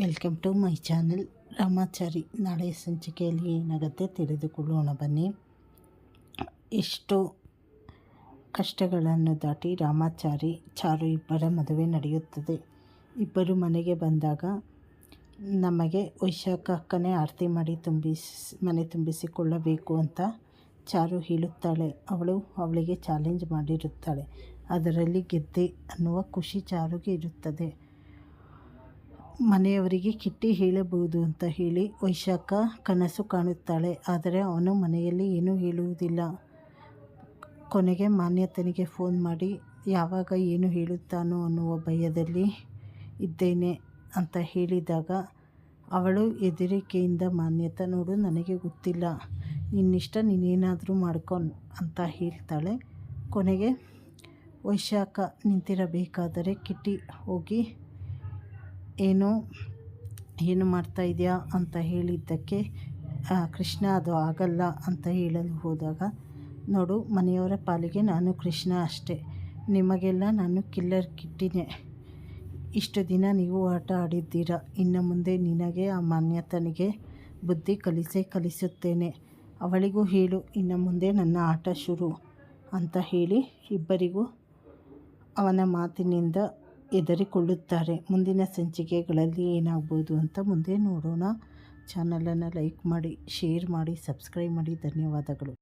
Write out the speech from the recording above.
Welcome to my channel Ramachari. ನಾಳೆ ಸಂಚಿಕೆಯಲ್ಲಿ ಏನಾಗುತ್ತೆ ತಿಳಿದುಕೊಳ್ಳೋಣ ಬನ್ನಿ. ಎಷ್ಟು ಕಷ್ಟಗಳನ್ನು ದಾಟಿ ರಾಮಾಚಾರಿ ಚಾರು ಇಬ್ಬರ ಮದುವೆ ನಡೆಯುತ್ತದೆ. ಇಬ್ಬರು ಮನೆಗೆ ಬಂದಾಗ ನಮಗೆ ವೈಶಾಖ ಅಕ್ಕನೇ ಆರತಿ ಮಾಡಿ ತುಂಬಿಸಿ, ಮನೆ ತುಂಬಿಸಿಕೊಳ್ಳಬೇಕು ಅಂತ ಚಾರು ಹೇಳುತ್ತಾಳೆ. ಅವಳು ಅವಳಿಗೆ ಚಾಲೆಂಜ್ ಮಾಡಿರುತ್ತಾಳೆ. ಅದರಲ್ಲಿ ಗೆದ್ದೆ ಅನ್ನುವ ಖುಷಿ ಚಾರುಗೆ ಇರುತ್ತದೆ. ಮನೆಯವರಿಗೆ ಕಿಟ್ಟಿ ಹೇಳಬಹುದು ಅಂತ ಹೇಳಿ ವೈಶಾಖ ಕನಸು ಕಾಣುತ್ತಾಳೆ. ಆದರೆ ಅವನು ಮನೆಯಲ್ಲಿ ಏನೂ ಹೇಳುವುದಿಲ್ಲ. ಕೊನೆಗೆ ಮಾನ್ಯತನಿಗೆ ಫೋನ್ ಮಾಡಿ, ಯಾವಾಗ ಏನು ಹೇಳುತ್ತಾನೋ ಅನ್ನುವ ಭಯದಲ್ಲಿ ಇದ್ದೇನೆ ಅಂತ ಹೇಳಿದಾಗ, ಅವಳು ಹೆದರಿಕೆಯಿಂದ ಮಾನ್ಯತ ನೋಡು ನನಗೆ ಗೊತ್ತಿಲ್ಲ. ನಿನ್ನಿಷ್ಟ ನೀನೇನಾದರೂ ಮಾಡ್ಕೊನ್ ಅಂತ ಹೇಳ್ತಾಳೆ. ಕೊನೆಗೆ, ವೈಶಾಖ, ನಿಂತಿರಬೇಕಾದರೆ ಕಿಟ್ಟಿ ಹೋಗಿ ಏನು ಏನು ಮಾಡ್ತಾ ಇದೆಯಾ ಅಂತ ಹೇಳಿದ್ದಕ್ಕೆ ಕೃಷ್ಣ ಅದು ಆಗಲ್ಲ ಅಂತ ಹೇಳಲು ಹೋದಾಗ, ನೋಡು ಮನೆಯವರ ಪಾಲಿಗೆ ನಾನು ಕೃಷ್ಣ ಅಷ್ಟೇ. ನಿಮಗೆಲ್ಲ ನಾನು ಕಿಲ್ಲರ್ ಕಿಟ್ಟಿನೇ. ಇಷ್ಟು ದಿನ ನೀವು ಆಟ ಆಡಿದ್ದೀರ. ಇನ್ನು ಮುಂದೆ ನಿನಗೆ ಆ ಮಾನ್ಯತನಿಗೆ ಬುದ್ಧಿ ಕಲಿಸೇ ಕಲಿಸುತ್ತೇನೆ. ಅವಳಿಗೂ ಹೇಳು, ಇನ್ನು ಮುಂದೆ ನನ್ನ ಆಟ ಶುರು ಅಂತ ಹೇಳಿ ಇಬ್ಬರಿಗೂ ಅವನ ಮಾತಿನಿಂದ ಹೆದರಿಕೊಳ್ಳುತ್ತಾರೆ. ಮುಂದಿನ ಸಂಚಿಕೆಗಳಲ್ಲಿ ಏನಾಗ್ಬೋದು ಅಂತ ಮುಂದೆ ನೋಡೋಣ. ಚಾನಲನ್ನು ಲೈಕ್ ಮಾಡಿ, ಶೇರ್ ಮಾಡಿ, ಸಬ್ಸ್ಕ್ರೈಬ್ ಮಾಡಿ. ಧನ್ಯವಾದಗಳು.